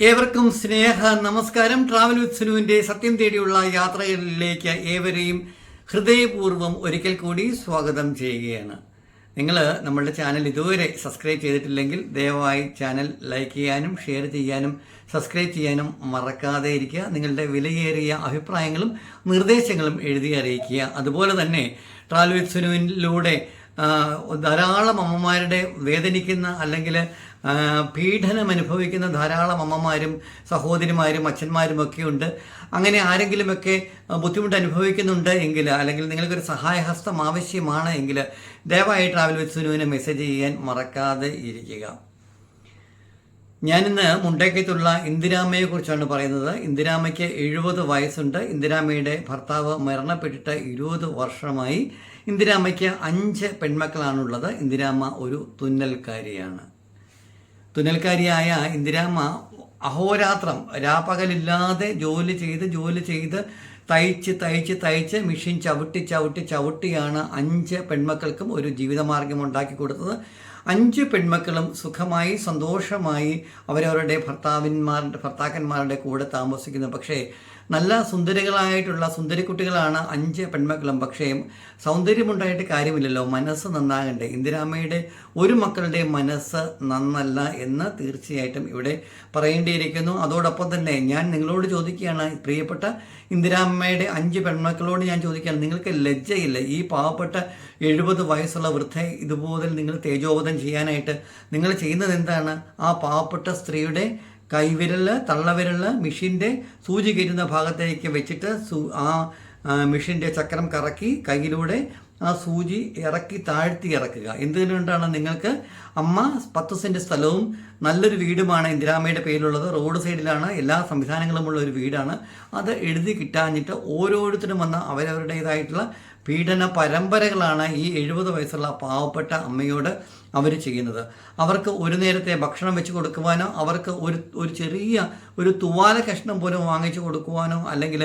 ഏവർക്കും സ്നേഹ നമസ്കാരം. Travel with സുനുവിന്റെ സത്യം തേടിയുള്ള യാത്രകളിലേക്ക് ഏവരെയും ഹൃദയപൂർവം ഒരിക്കൽ കൂടി സ്വാഗതം ചെയ്യുകയാണ്. നിങ്ങൾ നമ്മളുടെ ചാനൽ ഇതുവരെ സബ്സ്ക്രൈബ് ചെയ്തിട്ടില്ലെങ്കിൽ ദയവായി ചാനൽ ലൈക്ക് ചെയ്യാനും ഷെയർ ചെയ്യാനും സബ്സ്ക്രൈബ് ചെയ്യാനും മറക്കാതെ ഇരിക്കുക. നിങ്ങളുടെ വിലയേറിയ അഭിപ്രായങ്ങളും നിർദ്ദേശങ്ങളും എഴുതി അറിയിക്കുക. അതുപോലെ തന്നെ ട്രാവൽ വിത്ത് സുനുവിലൂടെ ആ, ധാരാളം അമ്മമാരുടെ വേദനിക്കുന്ന അല്ലെങ്കിൽ പീഡനം അനുഭവിക്കുന്ന ധാരാളം അമ്മമാരും സഹോദരിമാരും അച്ഛന്മാരും ഒക്കെ ഉണ്ട്. അങ്ങനെ ആരെങ്കിലുമൊക്കെ ബുദ്ധിമുട്ട് അനുഭവിക്കുന്നുണ്ട് എങ്കിൽ അല്ലെങ്കിൽ നിങ്ങൾക്കൊരു സഹായഹസ്തം ആവശ്യമാണ് എങ്കിൽ ദയവായി ട്രാവൽ വിത്ത് സുനുവിനെ മെസ്സേജ് ചെയ്യാൻ മറക്കാതെ ഇരിക്കുക. ഞാനിന്ന് മുണ്ടേക്കത്തുള്ള ഇന്ദിരാമ്മയെ കുറിച്ചാണ് പറയുന്നത്. ഇന്ദിരാമയ്ക്ക് എഴുപത് വയസ്സുണ്ട്. ഇന്ദിരാമയുടെ ഭർത്താവ് മരണപ്പെട്ടിട്ട് ഇരുപത് വർഷമായി. ഇന്ദിരാമയ്ക്ക് അഞ്ച് പെൺമക്കളാണുള്ളത്. ഇന്ദിരാമ ഒരു തുന്നൽക്കാരിയാണ്. തുന്നൽക്കാരിയായ ഇന്ദിരാമ അഹോരാത്രം രാപ്പകലില്ലാതെ ജോലി ചെയ്ത് ജോലി ചെയ്ത് തയ്ച്ച് തയ്ച്ച് തയ്ച്ച് മെഷീൻ ചവിട്ടി ചവിട്ടി ചവിട്ടിയാണ് അഞ്ച് പെൺമക്കൾക്കും ഒരു ജീവിതമാർഗം ഉണ്ടാക്കി കൊടുത്തത്. അഞ്ച് പെൺമക്കളും സുഖമായി സന്തോഷമായി അവരവരുടെ ഭർത്താവിന്മാരുടെ ഭർത്താക്കന്മാരുടെ കൂടെ താമസിക്കുന്നു. പക്ഷേ നല്ല സുന്ദരികളായിട്ടുള്ള സുന്ദരിക്കുട്ടികളാണ് അഞ്ച് പെൺമക്കളും. പക്ഷേ സൗന്ദര്യമുണ്ടായിട്ട് കാര്യമില്ലല്ലോ. മനസ്സ് നന്നാകണ്ടേ. ഇന്ദിരാമ്മയുടെ ഒരു മക്കളുടെ മനസ്സ് നന്നല്ല എന്ന് തീർച്ചയായിട്ടും ഇവിടെ പറയേണ്ടിയിരിക്കുന്നു. അതോടൊപ്പം തന്നെ ഞാൻ നിങ്ങളോട് ചോദിക്കുകയാണ്. പ്രിയപ്പെട്ട ഇന്ദിരാമ്മയുടെ അഞ്ച് പെൺമക്കളോട് ഞാൻ ചോദിക്കുകയാണ്. നിങ്ങൾക്ക് ലജ്ജയില്ല? ഈ പാവപ്പെട്ട എഴുപത് വയസ്സുള്ള വൃദ്ധ ഇതുപോലെ നിങ്ങൾ തേജോവധം ചെയ്യാനായിട്ട് നിങ്ങൾ ചെയ്യുന്നത് എന്താണ്? ആ പാവപ്പെട്ട സ്ത്രീയുടെ കൈവിരൽ തള്ളവിരൽ മെഷീന്റെ സൂചി കയറ്റുന്ന ഭാഗത്തേക്ക് വെച്ചിട്ട് സൂ ആ മെഷീന്റെ ചക്രം കറക്കി കയ്യിലൂടെ ആ സൂചി ഇറക്കി താഴ്ത്തി ഇറക്കുക. എന്തുകൊണ്ടാണ് നിങ്ങൾക്ക് അമ്മ പത്ത് സെന്റ് സ്ഥലവും നല്ലൊരു വീടുമാണ് ഇന്ദിരാമയുടെ പേരിലുള്ളത്. റോഡ് സൈഡിലാണ് എല്ലാ സംവിധാനങ്ങളുമുള്ള ഒരു വീടാണ്. അത് എഴുതി കിട്ടാഞ്ഞിട്ട് ഓരോരുത്തരും വന്ന അവരവരുടേതായിട്ടുള്ള പീഡന പരമ്പരകളാണ് ഈ എഴുപത് വയസ്സുള്ള പാവപ്പെട്ട അമ്മയോട് അവർ ചെയ്യുന്നത്. അവർക്ക് ഒരു നേരത്തെ ഭക്ഷണം വെച്ച് കൊടുക്കുവാനോ അവർക്ക് ഒരു ഒരു ചെറിയ ഒരു തുവാല കഷ്ണം പോലും വാങ്ങിച്ചു കൊടുക്കുവാനോ അല്ലെങ്കിൽ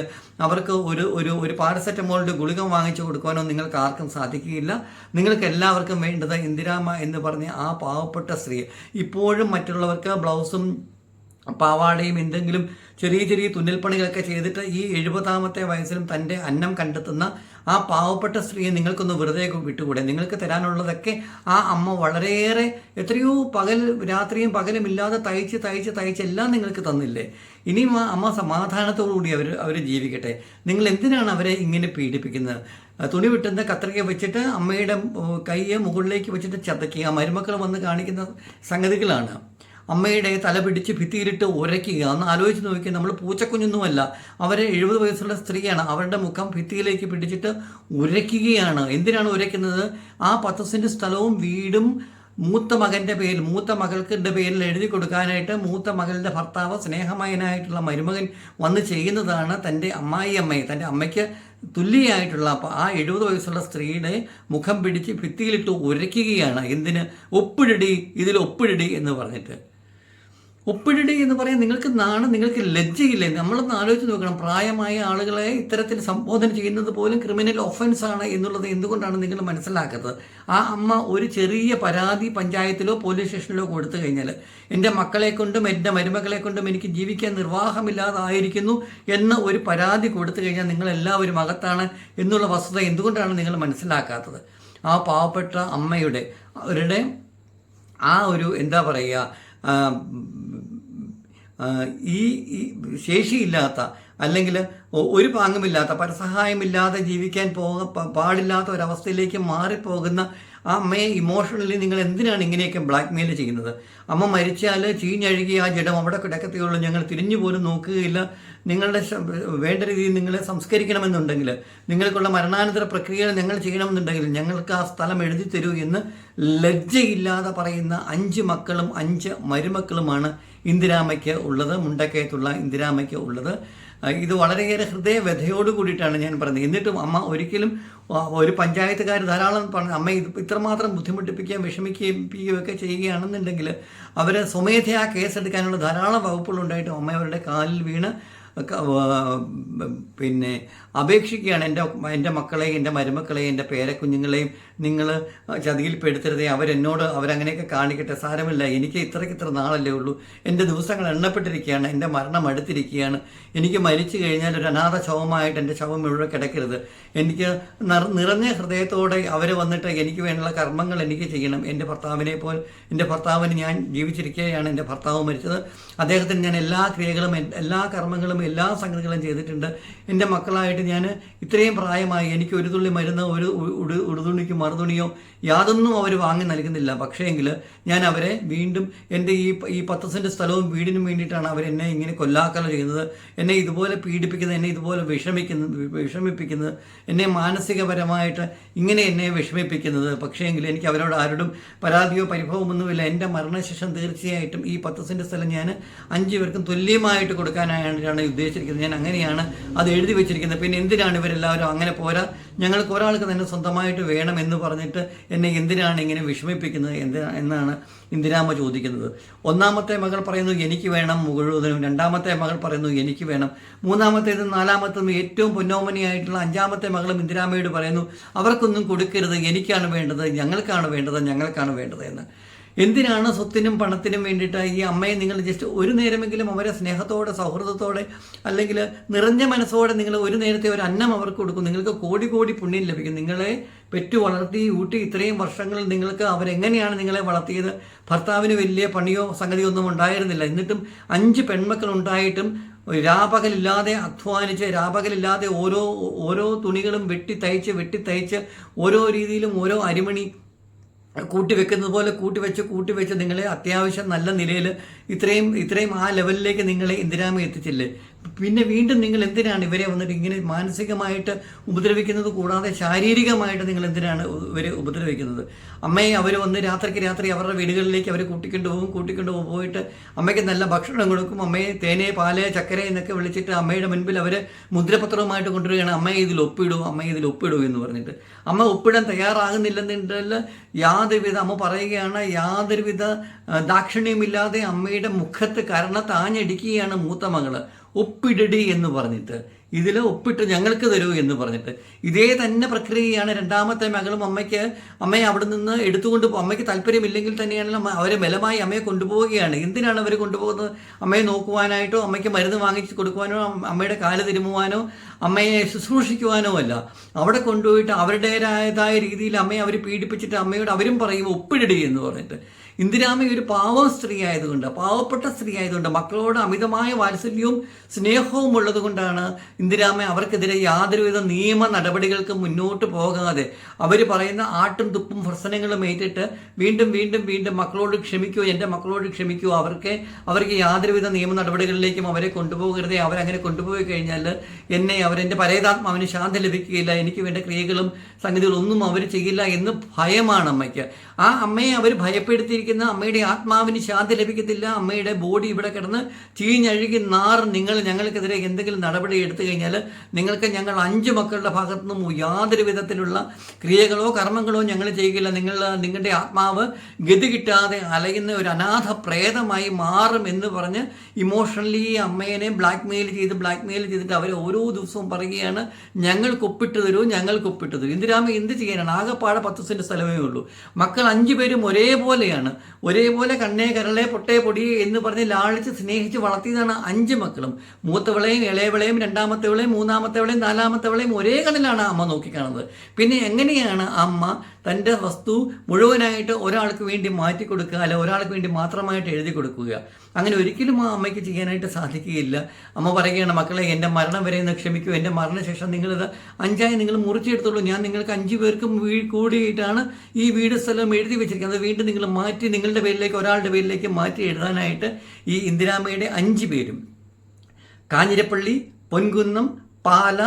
അവർക്ക് ഒരു ഒരു ഒരു പാരസെറ്റമോളിന്റെ ഗുളിക വാങ്ങിച്ചു കൊടുക്കുവാനോ നിങ്ങൾക്ക് ആർക്കും സാധിക്കുകയില്ല. നിങ്ങൾക്ക് എല്ലാവർക്കും വേണ്ടത് ഇന്ദിരാമ എന്ന് പറഞ്ഞ ആ പാവപ്പെട്ട സ്ത്രീ. ഇപ്പോഴും മറ്റുള്ളവർക്ക് ബ്ലൗസും പാവാടയും എന്തെങ്കിലും ചെറിയ ചെറിയ തുന്നൽപ്പണികളൊക്കെ ചെയ്തിട്ട് ഈ എഴുപതാമത്തെ വയസ്സിലും തന്റെ അന്നം കണ്ടെത്തുന്ന ആ പാവപ്പെട്ട സ്ത്രീയെ നിങ്ങൾക്കൊന്ന് വെറുതെ വിട്ടുകൂടെ? നിങ്ങൾക്ക് തരാനുള്ളതൊക്കെ ആ അമ്മ വളരെയേറെ എത്രയോ പകൽ രാത്രിയും പകലും ഇല്ലാതെ തയ്ച്ച് തയ്ച്ച് തയ്ച്ച് എല്ലാം നിങ്ങൾക്ക് തന്നില്ലേ? ഇനിയും ആ അമ്മ സമാധാനത്തോടുകൂടി അവർ അവർ ജീവിക്കട്ടെ. നിങ്ങൾ എന്തിനാണ് അവരെ ഇങ്ങനെ പീഡിപ്പിക്കുന്നത്? തുണി വിട്ടുന്ന കത്രിക വെച്ചിട്ട് അമ്മയുടെ കൈയെ മുകളിലേക്ക് വെച്ചിട്ട് ചതക്കി ആ മരുമക്കൾ വന്ന് കാണിക്കുന്ന സംഗതികളാണ്. അമ്മയുടെ തല പിടിച്ച് ഭിത്തിയിലിട്ട് ഉരയ്ക്കുക. ഒന്ന് ആലോചിച്ച് നോക്കി നമ്മൾ പൂച്ചക്കുഞ്ഞൊന്നുമല്ല. അവർ എഴുപത് വയസ്സുള്ള സ്ത്രീയാണ്. അവരുടെ മുഖം ഭിത്തിയിലേക്ക് പിടിച്ചിട്ട് ഉരയ്ക്കുകയാണ്. എന്തിനാണ് ഉരയ്ക്കുന്നത്? ആ പത്ത് സെന്റ് സ്ഥലവും വീടും മൂത്ത മകന്റെ പേരിൽ മൂത്ത മകൾക്കിന്റെ പേരിൽ എഴുതി കൊടുക്കാനായിട്ട് മൂത്ത മകളുടെ ഭർത്താവ് സ്നേഹമയനായിട്ടുള്ള മരുമകൻ വന്ന് ചെയ്യുന്നതാണ് തന്റെ അമ്മായി അമ്മയെ തന്റെ അമ്മയ്ക്ക് തുല്യമായിട്ടുള്ള അപ്പോൾ ആ എഴുപത് വയസ്സുള്ള സ്ത്രീയുടെ മുഖം പിടിച്ച് ഭിത്തിയിലിട്ട് ഉരയ്ക്കുകയാണ്. എന്തിന്? ഒപ്പിടിടി ഇതിൽ ഒപ്പിടിടി എന്ന് പറഞ്ഞിട്ട്. ഒപ്പിടിടി എന്ന് പറയാൻ നിങ്ങൾക്ക് നാണം നിങ്ങൾക്ക് ലജ്ജയില്ലേ? നമ്മളൊന്ന് ആലോചിച്ച് നോക്കണം. പ്രായമായ ആളുകളെ ഇത്തരത്തിൽ സംബോധന ചെയ്യുന്നത് പോലും ക്രിമിനൽ ഒഫൻസ് ആണ് എന്നുള്ളത് എന്തുകൊണ്ടാണ് നിങ്ങൾ മനസ്സിലാക്കുന്നത്? ആ അമ്മ ഒരു ചെറിയ പരാതി പഞ്ചായത്തിലോ പോലീസ് സ്റ്റേഷനിലോ കൊടുത്തു കഴിഞ്ഞാൽ എന്റെ മക്കളെ കൊണ്ടും എന്റെ മരുമകളെ കൊണ്ടും എനിക്ക് ജീവിക്കാൻ നിർവാഹമില്ലാതായിരിക്കുന്നു എന്ന ഒരു പരാതി കൊടുത്തു കഴിഞ്ഞാൽ നിങ്ങൾ എല്ലാവരും അകത്താണ് എന്നുള്ള വസ്തുത എന്തുകൊണ്ടാണ് നിങ്ങൾ മനസ്സിലാക്കാത്തത്? ആ പാവപ്പെട്ട അമ്മയുടെ അവരുടെ ആ ഒരു എന്താ പറയുക ഈ ശേഷിയില്ലാത്ത അല്ലെങ്കിൽ ഒരു പാങ്ങുമില്ലാത്ത പരസഹായമില്ലാതെ ജീവിക്കാൻ പോക പാടില്ലാത്ത ഒരവസ്ഥയിലേക്ക് മാറിപ്പോകുന്ന ആ അമ്മയെ ഇമോഷണലി നിങ്ങൾ എന്തിനാണ് ഇങ്ങനെയൊക്കെ ബ്ലാക്ക് മെയിൽ ചെയ്യുന്നത്? അമ്മ മരിച്ചാൽ ചീഞ്ഞഴുകി ആ ജഡം അവിടെ കിടക്കത്തേയുള്ളൂ ഞങ്ങൾ തിരിഞ്ഞു പോലും നോക്കുകയില്ല. നിങ്ങളുടെ വേണ്ട രീതിയിൽ നിങ്ങളെ സംസ്കരിക്കണമെന്നുണ്ടെങ്കിൽ നിങ്ങൾക്കുള്ള മരണാനന്തര പ്രക്രിയകൾ ഞങ്ങൾ ചെയ്യണമെന്നുണ്ടെങ്കിൽ ഞങ്ങൾക്ക് ആ സ്ഥലം എഴുതി തരൂ എന്ന് ലജ്ജയില്ലാതെ പറയുന്ന അഞ്ച് മക്കളും അഞ്ച് മരുമക്കളുമാണ് ഇന്ദിരാമയ്ക്ക് ഉള്ളത് മുണ്ടക്കയത്തുള്ള ഇന്ദിരാമയ്ക്ക് ഉള്ളത്. ഇത് വളരെയേറെ ഹൃദയവ്യഥയോട് കൂടിയിട്ടാണ് ഞാൻ പറയുന്നത്. എന്നിട്ടും അമ്മ ഒരിക്കലും ഒരു പഞ്ചായത്തുകാർ ധാരാളം പറഞ്ഞു അമ്മ ഇത് ഇത്രമാത്രം ബുദ്ധിമുട്ടിപ്പിക്കുകയും വിഷമിക്കുകയും ഒക്കെ ചെയ്യുകയാണെന്നുണ്ടെങ്കിൽ അവർ സ്വമേധയാ കേസെടുക്കാനുള്ള ധാരാളം വകുപ്പുകളുണ്ടായിട്ടും അമ്മ അവരുടെ കാലിൽ വീണ് പിന്നെ അപേക്ഷിക്കുകയാണ് എന്റെ എന്റെ മക്കളെയും എന്റെ മരുമക്കളെയും എന്റെ പേരക്കുഞ്ഞുങ്ങളെയും നിങ്ങൾ ചതിയിൽപ്പെടുത്തരുതേ അവരെന്നോട് അവരങ്ങനെയൊക്കെ കാണിക്കട്ടെ. സാരമില്ല. എനിക്ക് ഇത്രയ്ക്ക് ഇത്ര നാളല്ലേ ഉള്ളൂ. എന്റെ ദിവസങ്ങൾ എണ്ണപ്പെട്ടിരിക്കുകയാണ്. എന്റെ മരണം അടുത്തിരിക്കുകയാണ്. എനിക്ക് മരിച്ചു കഴിഞ്ഞാൽ ഒരു അനാഥ ശവമായിട്ട് എന്റെ ശവം മുഴുവൻ കിടക്കരുത്. എനിക്ക് നിറ- നിറഞ്ഞ ഹൃദയത്തോടെ അവർ വന്നിട്ട് എനിക്ക് വേണ്ടുള്ള കർമ്മങ്ങൾ എനിക്ക് ചെയ്യണം. എന്റെ ഭർത്താവിനെ പോൽ എന്റെ ഭർത്താവിന് ഞാൻ ജീവിച്ചിരിക്കുകയാണ്. എന്റെ ഭർത്താവ് മരിച്ചത്. അദ്ദേഹത്തിന് ഞാൻ എല്ലാ ക്രിയകളും എല്ലാ കർമ്മങ്ങളും എല്ലാ സംഗതികളും ചെയ്തിട്ടുണ്ട്. എന്റെ മക്കളായിട്ട് ഞാൻ ഇത്രയും പ്രായമായി എനിക്ക് ഒരു തുള്ളി മരുന്ന് ഒരു ഉടുതുണിക്ക് മറുതുണിയോ യാതൊന്നും അവർ വാങ്ങി നൽകുന്നില്ല. പക്ഷേങ്കിൽ ഞാൻ അവരെ വീണ്ടും എന്റെ ഈ ഈ പത്ത് സെന്റ് സ്ഥലവും വീടിനും വേണ്ടിയിട്ടാണ് എന്നെ ഇങ്ങനെ കൊല്ലാക്കല ചെയ്യുന്നത്. എന്നെ ഇതുപോലെ പീഡിപ്പിക്കുന്നത് എന്നെ ഇതുപോലെ വിഷമിക്കുന്നത് വിഷമിപ്പിക്കുന്നത് എന്നെ മാനസികപരമായിട്ട് ഇങ്ങനെ എന്നെ വിഷമിപ്പിക്കുന്നത്. പക്ഷേങ്കിൽ എനിക്ക് അവരോട് ആരോടും പരാതിയോ പരിഭവമൊന്നുമില്ല. എന്റെ മരണശേഷം തീർച്ചയായിട്ടും ഈ പത്ത് സെന്റ് സ്ഥലം ഞാൻ അഞ്ച് പേർക്കും തുല്യമായിട്ട് കൊടുക്കാനായിട്ടാണ് ഉദ്ദേശിച്ചിരിക്കുന്നത്. ഞാൻ അങ്ങനെയാണ് അത് എഴുതി വെച്ചിരിക്കുന്നത്. പിന്നെ എന്തിനാണ് ഇവരെല്ലാവരും അങ്ങനെ പോരാ? ഞങ്ങൾക്ക് ഒരാൾക്ക് തന്നെ സ്വന്തമായിട്ട് വേണം എന്ന് പറഞ്ഞിട്ട് എന്നെ എന്തിനാണ് ഇങ്ങനെ വിഷമിപ്പിക്കുന്നത്? എന്തിനാ എന്നാണ് ഇന്ദിരാമ്മ ചോദിക്കുന്നത്. ഒന്നാമത്തെ മകൾ പറയുന്നു എനിക്ക് വേണം മുഴുവനും. രണ്ടാമത്തെ മകൾ പറയുന്നു എനിക്ക് വേണം. മൂന്നാമത്തേതും നാലാമത്തേതും ഏറ്റവും പൊന്നോമനിയായിട്ടുള്ള അഞ്ചാമത്തെ മകളും ഇന്ദിരാമ്മയോട് പറയുന്നു അവർക്കൊന്നും കൊടുക്കരുത്. എനിക്കാണ് വേണ്ടത്. ഞങ്ങൾക്കാണ് വേണ്ടത്. ഞങ്ങൾക്കാണ് വേണ്ടത് എന്ന്. എന്തിനാണ് സ്വത്തിനും പണത്തിനും വേണ്ടിയിട്ട് ഈ അമ്മയെ നിങ്ങൾ ജസ്റ്റ് ഒരു നേരമെങ്കിലും അവരെ സ്നേഹത്തോടെ സൗഹൃദത്തോടെ അല്ലെങ്കിൽ നിറഞ്ഞ മനസ്സോടെ നിങ്ങൾ ഒരു നേരത്തെ ഒരു അന്നം അവർക്ക് കൊടുക്കും. നിങ്ങൾക്ക് കോടി കോടി പുണ്യം ലഭിക്കും. നിങ്ങളെ പെറ്റു വളർത്തി ഊട്ടി ഇത്രയും വർഷങ്ങൾ നിങ്ങൾക്ക് അവരെങ്ങനെയാണ് നിങ്ങളെ വളർത്തിയത്? ഭർത്താവിന് വലിയ പണിയോ സംഗതിയോ ഒന്നും ഉണ്ടായിരുന്നില്ല. എന്നിട്ടും അഞ്ച് പെൺമക്കൾ ഉണ്ടായിട്ടും രാപകലില്ലാതെ അധ്വാനിച്ച് രാപകലില്ലാതെ ഓരോ ഓരോ തുണികളും വെട്ടി തയ്ച്ച് വെട്ടി തയ്ച്ച് ഓരോ രീതിയിലും ഓരോ അരിമണി കൂട്ടി വെക്കുന്നത് പോലെ കൂട്ടി വെച്ച് കൂട്ടി വെച്ച് നിങ്ങളെ അത്യാവശ്യം നല്ല നിലയിൽ ഇത്രയും ഇത്രയും ആ ലെവലിലേക്ക് നിങ്ങളെ ഇന്ദിരാമ എത്തിച്ചില്ലേ? പിന്നെ വീണ്ടും നിങ്ങൾ എന്തിനാണ് ഇവരെ വന്നിട്ട് ഇങ്ങനെ മാനസികമായിട്ട് ഉപദ്രവിക്കുന്നത് കൂടാതെ ശാരീരികമായിട്ട് നിങ്ങൾ എന്തിനാണ് ഇവരെ ഉപദ്രവിക്കുന്നത്? അമ്മയെ അവർ വന്ന് രാത്രിക്ക് രാത്രി അവരുടെ വീടുകളിലേക്ക് അവർ കൂട്ടിക്കൊണ്ടു പോകും കൂട്ടിക്കൊണ്ടു പോയിട്ട് അമ്മയ്ക്ക് നല്ല ഭക്ഷണം കൊടുക്കും. അമ്മയെ തേനെ പാൽ ചക്കര എന്നൊക്കെ വിളിച്ചിട്ട് അമ്മയുടെ മുൻപിൽ അവർ മുദ്രപത്രവുമായിട്ട് കൊണ്ടുവരികയാണ്. അമ്മയെ ഇതിൽ ഒപ്പിടൂ അമ്മയെ ഇതിൽ ഒപ്പിടൂ എന്ന് പറഞ്ഞിട്ട്. അമ്മ ഒപ്പിടാൻ തയ്യാറാകുന്നില്ലെന്നുണ്ടെങ്കിൽ യാതൊരുവിധ അമ്മ പറയുകയാണ് യാതൊരുവിധ ദാക്ഷിണ്യമില്ലാതെ അമ്മയുടെ മുഖത്ത് കരണ താഞ്ഞടിക്കുകയാണ് മൂത്ത മകൾ. ഒപ്പിടടി എന്ന് പറഞ്ഞിട്ട് ഇതിൽ ഒപ്പിട്ട് ഞങ്ങൾക്ക് തരൂ എന്ന് പറഞ്ഞിട്ട് ഇതേ തന്നെ പ്രക്രിയയാണ് രണ്ടാമത്തെ മകളും അമ്മയ്ക്ക് അമ്മയെ അവിടെ നിന്ന് എടുത്തുകൊണ്ട് അമ്മയ്ക്ക് താല്പര്യമില്ലെങ്കിൽ തന്നെയാണല്ലോ അവരെ ബലമായി അമ്മയെ കൊണ്ടുപോവുകയാണ്. എന്തിനാണ് അവർ കൊണ്ടുപോകുന്നത്? അമ്മയെ നോക്കുവാനായിട്ടോ അമ്മയ്ക്ക് മരുന്ന് വാങ്ങിച്ച് കൊടുക്കുവാനോ അമ്മയുടെ കാൽ തിരുമുവാനോ അമ്മയെ ശുശ്രൂഷിക്കുവാനോ അല്ല. അവിടെ കൊണ്ടുപോയിട്ട് അവരുടേതായ രീതിയിൽ അമ്മയെ അവർ പീഡിപ്പിച്ചിട്ട് അമ്മയോട് അവരും പറയും ഒപ്പിടടി എന്ന് പറഞ്ഞിട്ട്. ഇന്ദിരാമ ഒരു പാവ സ്ത്രീ ആയതുകൊണ്ട് പാവപ്പെട്ട സ്ത്രീ ആയതുകൊണ്ട് മക്കളോട് അമിതമായ വാത്സല്യവും സ്നേഹവും ഉള്ളതുകൊണ്ടാണ് ഇന്ദിരാമ അവർക്കെതിരെ യാതൊരുവിധ നിയമ നടപടികൾക്ക് മുന്നോട്ട് പോകാതെ അവർ പറയുന്ന ആട്ടും തുപ്പും പ്രശ്നങ്ങളും ഏറ്റിട്ട് വീണ്ടും വീണ്ടും വീണ്ടും മക്കളോട് ക്ഷമിക്കൂ എന്റെ മക്കളോട് ക്ഷമിക്കൂ അവർക്ക് അവർക്ക് യാതൊരുവിധ നിയമ നടപടികളിലേക്കും അവരെ കൊണ്ടുപോകരുതേ അവരങ്ങനെ കൊണ്ടുപോയി കഴിഞ്ഞാൽ എന്നെ അവരെന്റെ പരേതാത്മാവിന് ശാന്തി ലഭിക്കുകയില്ല എനിക്ക് വേണ്ട ക്രിയകളും സംഗതികളൊന്നും അവർ ചെയ്യില്ല എന്ന് ഭയമാണ് അമ്മയ്ക്ക്. ആ അമ്മയെ അവർ ഭയപ്പെടുത്തിയിരിക്കുന്ന. അമ്മയുടെ ആത്മാവിന് ശാന്തി ലഭിക്കത്തില്ല. അമ്മയുടെ ബോഡി ഇവിടെ കിടന്ന് ചീഞ്ഞഴുകി നാർ നിങ്ങൾ ഞങ്ങൾക്കെതിരെ എന്തെങ്കിലും നടപടി എടുത്തു കഴിഞ്ഞാൽ നിങ്ങൾക്ക് ഞങ്ങൾ അഞ്ച് മക്കളുടെ ഭാഗത്തു നിന്നും യാതൊരു വിധത്തിലുള്ള ക്രിയകളോ കർമ്മങ്ങളോ ഞങ്ങൾ ചെയ്യുകയില്ല നിങ്ങൾ നിങ്ങളുടെ ആത്മാവ് ഗതി കിട്ടാതെ അലയുന്ന ഒരു അനാഥ പ്രേതമായി മാറും എന്ന് പറഞ്ഞ് ഇമോഷണലി അമ്മേനെ ബ്ലാക്ക് മെയിൽ ചെയ്ത് ബ്ലാക്ക് മെയിൽ ചെയ്തിട്ട് അവർ ഓരോ ദിവസവും പറയുകയാണ് ഞങ്ങൾക്ക് ഒപ്പിട്ട് തരൂ ഞങ്ങൾക്ക് ഒപ്പിട്ട് തരൂ. ഇന്ദിരാമ എന്ത് ചെയ്യാനാണ് ആകെപ്പാടെ പത്ത് സെന്റ് സ്ഥലമേ ഉള്ളൂ. മക്കൾ അഞ്ചു പേരും ഒരേപോലെയാണ്. ഒരേപോലെ കണ്ണേ കരളെ പൊട്ടേ പൊടി എന്ന് പറഞ്ഞ് ലാളിച്ച് സ്നേഹിച്ച് വളർത്തിയതാണ് അഞ്ച് മക്കളും. മൂത്തവളെയും ഇളയവളെയും രണ്ടാമത്തെവളെയും മൂന്നാമത്തെവളെയും നാലാമത്തെവളെയും ഒരേ കണ്ണിലാണ് അമ്മ നോക്കിക്കാണുന്നത്. പിന്നെ എങ്ങനെയാണ് അമ്മ തന്റെ വസ്തു മുഴുവനായിട്ട് ഒരാൾക്ക് വേണ്ടി മാറ്റി കൊടുക്കുക അല്ല ഒരാൾക്ക് വേണ്ടി മാത്രമായിട്ട് എഴുതി കൊടുക്കുക. അങ്ങനെ ഒരിക്കലും ആ അമ്മയ്ക്ക് ചെയ്യാനായിട്ട് സാധിക്കുകയില്ല. അമ്മ പറയുകയാണ് മക്കളെ എന്റെ മരണം വരെ ഒന്ന് ക്ഷമിക്കൂ. എന്റെ മരണശേഷം നിങ്ങളിത് അഞ്ചായി നിങ്ങൾ മുറിച്ചെടുത്തോളൂ. ഞാൻ നിങ്ങൾക്ക് അഞ്ച് പേർക്കും കൂടിയിട്ടാണ് ഈ വീട് സ്ഥലം എഴുതി വെച്ചിരിക്കുന്നത്. വീണ്ടും നിങ്ങൾ മാറ്റി നിങ്ങളുടെ പേരിലേക്ക് ഒരാളുടെ പേരിലേക്ക് മാറ്റി എഴുതാനായിട്ട് ഈ ഇന്ദിരാമ്മയുടെ അഞ്ച് പേരും. കാഞ്ഞിരപ്പള്ളി പൊൻകുന്നം പാല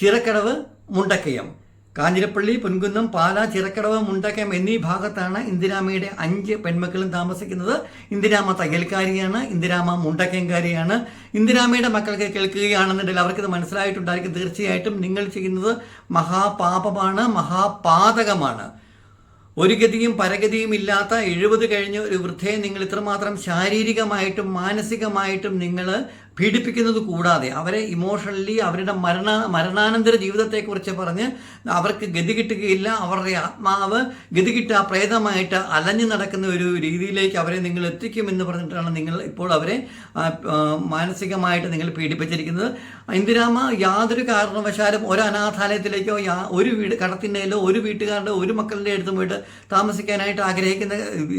ചിറക്കടവ് മുണ്ടക്കയം. കാഞ്ഞിരപ്പള്ളി പൊൻകുന്നം പാല ചിറക്കടവ് മുണ്ടക്കം എന്നീ ഭാഗത്താണ് ഇന്ദിരാമയുടെ അഞ്ച് പെൺമക്കളും താമസിക്കുന്നത്. ഇന്ദിരാമ തയ്യൽക്കാരിയാണ് ഇന്ദിരാമ മുണ്ടക്കയംകാരിയാണ്. ഇന്ദിരാമയുടെ മക്കൾക്ക് കേൾക്കുകയാണെന്നുണ്ടെങ്കിൽ അവർക്കിത് മനസ്സിലായിട്ടുണ്ടായിരിക്കും. തീർച്ചയായിട്ടും നിങ്ങൾ ചെയ്യുന്നത് മഹാപാപമാണ് മഹാപാതകമാണ്. ഒരു ഗതിയും പരഗതിയും ഇല്ലാത്ത എഴുപത് കഴിഞ്ഞ ഒരു വൃദ്ധയെ നിങ്ങൾ ഇത്രമാത്രം ശാരീരികമായിട്ടും മാനസികമായിട്ടും നിങ്ങൾ പീഡിപ്പിക്കുന്നത് കൂടാതെ അവരെ ഇമോഷണലി അവരുടെ മരണ മരണാനന്തര ജീവിതത്തെക്കുറിച്ച് പറഞ്ഞ് അവർക്ക് ഗതി കിട്ടുകയില്ല. അവരുടെ ആത്മാവ് ഗതി കിട്ടുക പ്രേതമായിട്ട് അലഞ്ഞു നടക്കുന്ന ഒരു രീതിയിലേക്ക് അവരെ നിങ്ങൾ എത്തിക്കുമെന്ന് പറഞ്ഞിട്ടാണ് നിങ്ങൾ ഇപ്പോൾ അവരെ മാനസികമായിട്ട് നിങ്ങൾ പീഡിപ്പിച്ചിരിക്കുന്നത്. ഇന്ദിരാമ യാതൊരു കാരണവശാലും ഒരു അനാഥാലയത്തിലേക്കോ യാ- ഒരു വീട് കടത്തിന്റെയിലോ ഒരു വീട്ടുകാരുടെ ഒരു മക്കളുടെ അടുത്ത് പോയിട്ട് താമസിക്കാനായിട്ട് ആഗ്രഹിക്കുന്ന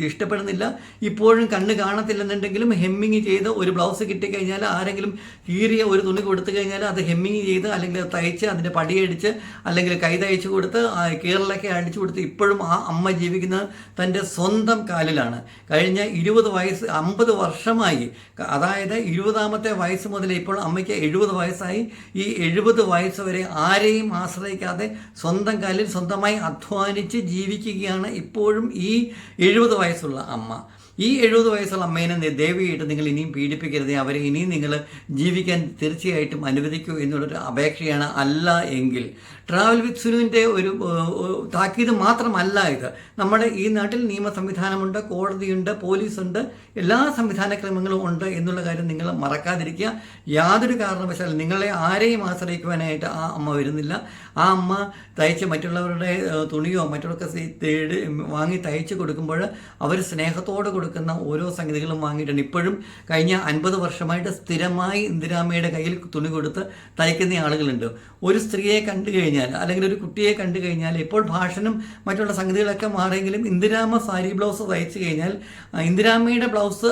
ഇഷ്ടപ്പെടുന്നില്ല. ഇപ്പോഴും കണ്ണ് കാണത്തില്ലെന്നുണ്ടെങ്കിലും ഹെമ്മിങ് ചെയ്ത് ഒരു ബ്ലൗസ് കിട്ടിക്കഴിഞ്ഞാൽ ആരെങ്കിലും കീറിയ ഒരു തുണി കൊടുത്തു കഴിഞ്ഞാൽ അത് ഹെമ്മിങ് ചെയ്ത് അല്ലെങ്കിൽ തയ്ച്ച് അതിന്റെ പടിയടിച്ച് അല്ലെങ്കിൽ കൈ തയ്ച്ച് കൊടുത്ത് കീറലൊക്കെ അടിച്ചു കൊടുത്ത് ഇപ്പോഴും ആ അമ്മ ജീവിക്കുന്നത് തന്റെ സ്വന്തം കാലിലാണ്. കഴിഞ്ഞ ഇരുപത് വയസ്സ് അമ്പത് വർഷമായി. ക- അതായത് ഇരുപതാമത്തെ വയസ്സ് മുതൽ ഇപ്പോൾ അമ്മയ്ക്ക് എഴുപത് വയസ്സായി. ഈ എഴുപത് വയസ്സ് വരെ ആരെയും ആശ്രയിക്കാതെ സ്വന്തം കാലിൽ സ്വന്തമായി അധ്വാനിച്ച് ജീവിക്കുകയാണ് ഇപ്പോഴും ഈ എഴുപത് വയസ്സുള്ള അമ്മ. ഈ എഴുപത് വയസ്സുള്ള അമ്മേനെ ദേവിയായിട്ട് നിങ്ങൾ ഇനിയും പീഡിപ്പിക്കരുത്. അവരെ ഇനിയും നിങ്ങൾ ജീവിക്കാൻ തീർച്ചയായിട്ടും അനുവദിക്കൂ എന്നുള്ളൊരു അപേക്ഷയാണ് അല്ല എങ്കിൽ. ട്രാവൽ വിത്ത് സുനുവിന്റെ ഒരു താക്കീത് മാത്രമല്ല ഇത്. നമ്മുടെ ഈ നാട്ടിൽ നിയമ സംവിധാനമുണ്ട് കോടതിയുണ്ട് പോലീസുണ്ട് എല്ലാ സംവിധാന ക്രമങ്ങളും ഉണ്ട് എന്നുള്ള കാര്യം നിങ്ങൾ മറക്കാതിരിക്കുക. യാതൊരു കാരണവശാലും നിങ്ങളെ ആരെയും ആശ്രയിക്കുവാനായിട്ട് ആ അമ്മ വരുന്നില്ല. ആ അമ്മ തയ്ച്ച് മറ്റുള്ളവരുടെ തുണിയോ മറ്റുള്ളവർക്ക് തേടി വാങ്ങി തയ്ച്ച് കൊടുക്കുമ്പോൾ അവർ സ്നേഹത്തോടെ കൊടുക്കുന്ന ഓരോ സംഗതികളും വാങ്ങിയിട്ടുണ്ട്. ഇപ്പോഴും കഴിഞ്ഞ അൻപത് വർഷമായിട്ട് സ്ഥിരമായി ഇന്ദിരാമ്മയുടെ കയ്യിൽ തുണി കൊടുത്ത് തയ്ക്കുന്ന ആളുകളുണ്ട്. ഒരു സ്ത്രീയെ കണ്ടു കഴിഞ്ഞാൽ അല്ലെങ്കിൽ ഒരു കുട്ടിയെ കണ്ടു കഴിഞ്ഞാൽ ഇപ്പോൾ ഭാഷനും മറ്റുള്ള സംഗതികളൊക്കെ മാറിയെങ്കിലും ഇന്ദിരാമ സാരി ബ്ലൗസ് തയ്ച്ചു കഴിഞ്ഞാൽ ഇന്ദിരാമയുടെ ബ്ലൗസ്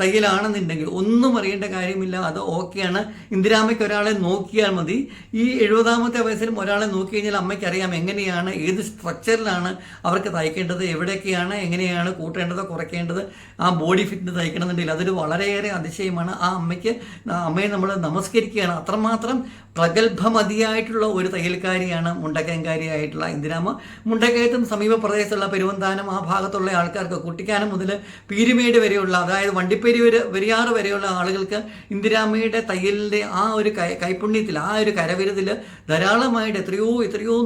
തയ്യലാണെന്നുണ്ടെങ്കിൽ ഒന്നും അറിയേണ്ട കാര്യമില്ല അത് ഓക്കെയാണ്. ഇന്ദിരാമയ്ക്ക് ഒരാളെ നോക്കിയാൽ മതി. ഈ എഴുപതാമത്തെ വയസ്സിലും ഒരാളെ നോക്കി കഴിഞ്ഞാൽ അമ്മയ്ക്ക് അറിയാം എങ്ങനെയാണ് ഏത് സ്ട്രക്ചറിലാണ് അവർക്ക് തയ്ക്കേണ്ടത് എവിടെയൊക്കെയാണ് എങ്ങനെയാണ് കൂട്ടേണ്ടത് കുറയ്ക്കേണ്ടത് ആ ബോഡി ഫിറ്റിന് തയ്ക്കണമെന്നുണ്ടെങ്കിൽ അതൊരു വളരെയേറെ അതിശയമാണ്. ആ അമ്മയ്ക്ക് അമ്മയെ നമ്മൾ നമസ്കരിക്കുകയാണ്. അത്രമാത്രം പ്രഗത്ഭമതിയായിട്ടുള്ള ഒരു തയ്യൽക്കാരിയാണ് മുണ്ടക്കയംകാരിയായിട്ടുള്ള ഇന്ദിരാമ്മ മുണ്ടക്കയത്തും സമീപ പ്രദേശത്തുള്ള പെരുവന്താനം ആ ഭാഗത്തുള്ള ആൾക്കാർക്ക് കുട്ടിക്കാനം മുതൽ പീരുമേട് വരെയുള്ള അതായത് വണ്ടിപ്പേരി പെരിയാറ് വരെയുള്ള ആളുകൾക്ക് ഇന്ദിരാമ്മയുടെ തയ്യലിന്റെ ആ ഒരു കൈപുണ്യത്തിൽ ആ ഒരു കരവിരുതിൽ ധാരാളമായിട്ട് എത്രയോ എത്രയോ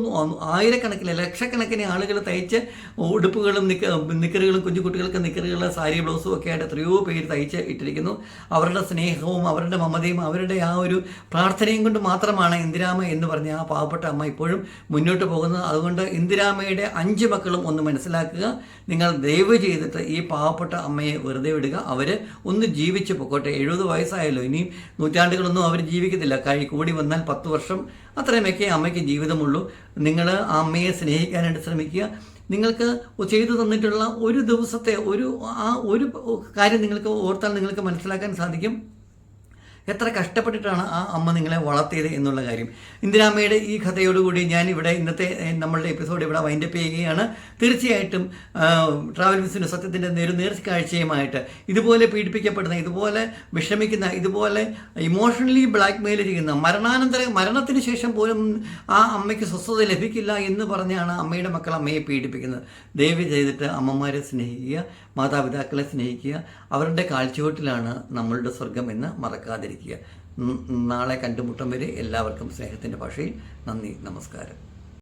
ആയിരക്കണക്കിന് ലക്ഷക്കണക്കിന് ആളുകൾ തയ്ച്ച് ഉടുപ്പുകളും നിക്ക നിക്കറുകളും കുഞ്ഞു കുട്ടികൾക്ക് നിക്കറുകൾ സാരി ബ്ലൗസും ഒക്കെ ആയിട്ട് എത്രയോ പേര് തയ്ച്ച് ഇട്ടിരിക്കുന്നു. അവരുടെ സ്നേഹവും അവരുടെ മമതയും അവരുടെ ആ ഒരു പ്രാർത്ഥനയും കൊണ്ട് മാത്രമാണ് ഇന്ദിരാമ എന്ന് പറഞ്ഞ ആ പാവപ്പെട്ട അമ്മ ഇപ്പോഴും മുന്നോട്ട് പോകുന്നത്. അതുകൊണ്ട് ഇന്ദിരാമയുടെ അഞ്ച് മക്കളും ഒന്ന് മനസ്സിലാക്കുക. നിങ്ങൾ ദയവ് ചെയ്തിട്ട് ഈ പാവപ്പെട്ട അമ്മയെ വെറുതെ വിടുക. അവർ ഒന്ന് ജീവിച്ച് പൊക്കോട്ടെ. എഴുപത് വയസ്സായല്ലോ. ഇനിയും നൂറ്റാണ്ടുകളൊന്നും അവർ ജീവിക്കത്തില്ല. കഴി കൂടി വന്നാൽ പത്ത് വർഷം അത്രയുമൊക്കെ അമ്മയ്ക്ക് ജീവിതമുള്ളൂ. നിങ്ങൾ ആ അമ്മയെ സ്നേഹിക്കാനായിട്ട് ശ്രമിക്കുക. നിങ്ങൾക്ക് ചെയ്തു തന്നിട്ടുള്ള ഒരു ദിവസത്തെ ഒരു ആ ഒരു കാര്യം നിങ്ങൾക്ക് ഓർത്താൽ നിങ്ങൾക്ക് മനസ്സിലാക്കാൻ സാധിക്കും. എത്ര കഷ്ടപ്പെട്ടിട്ടാണ് ആ അമ്മ നിങ്ങളെ വളർത്തിയത് എന്നുള്ള കാര്യം. ഇന്ദിരാമ്മയുടെ ഈ കഥയോടുകൂടി ഞാൻ ഇവിടെ ഇന്നത്തെ നമ്മളുടെ എപ്പിസോഡ് ഇവിടെ വൈൻഡപ്പ് ചെയ്യുകയാണ്. തീർച്ചയായിട്ടും ട്രാവൽ ബിസിനസ് സത്യത്തിന്റെ നേരു നേർക്കാഴ്ചയുമായിട്ട് ഇതുപോലെ പീഡിപ്പിക്കപ്പെടുന്ന ഇതുപോലെ വിഷമിക്കുന്ന ഇതുപോലെ ഇമോഷണലി ബ്ലാക്ക് മെയിൽ ചെയ്യുന്ന മരണാനന്തര മരണത്തിന് ശേഷം പോലും ആ അമ്മയ്ക്ക് സ്വസ്ഥത ലഭിക്കില്ല എന്ന് പറഞ്ഞാണ് അമ്മയുടെ മക്കൾ അമ്മയെ പീഡിപ്പിക്കുന്നത്. ദയവ് ചെയ്തിട്ട് അമ്മമാരെ സ്നേഹിക്കുക മാതാപിതാക്കളെ സ്നേഹിക്കുക. അവരുടെ കാഴ്ചവട്ടിലാണ് നമ്മളുടെ സ്വർഗം എന്ന് മറക്കാതിരിക്കുക. ഉം, നാളെ കണ്ടുമുട്ടം വരെ എല്ലാവർക്കും സ്നേഹത്തിന്റെ ഭാഷയിൽ നന്ദി നമസ്കാരം.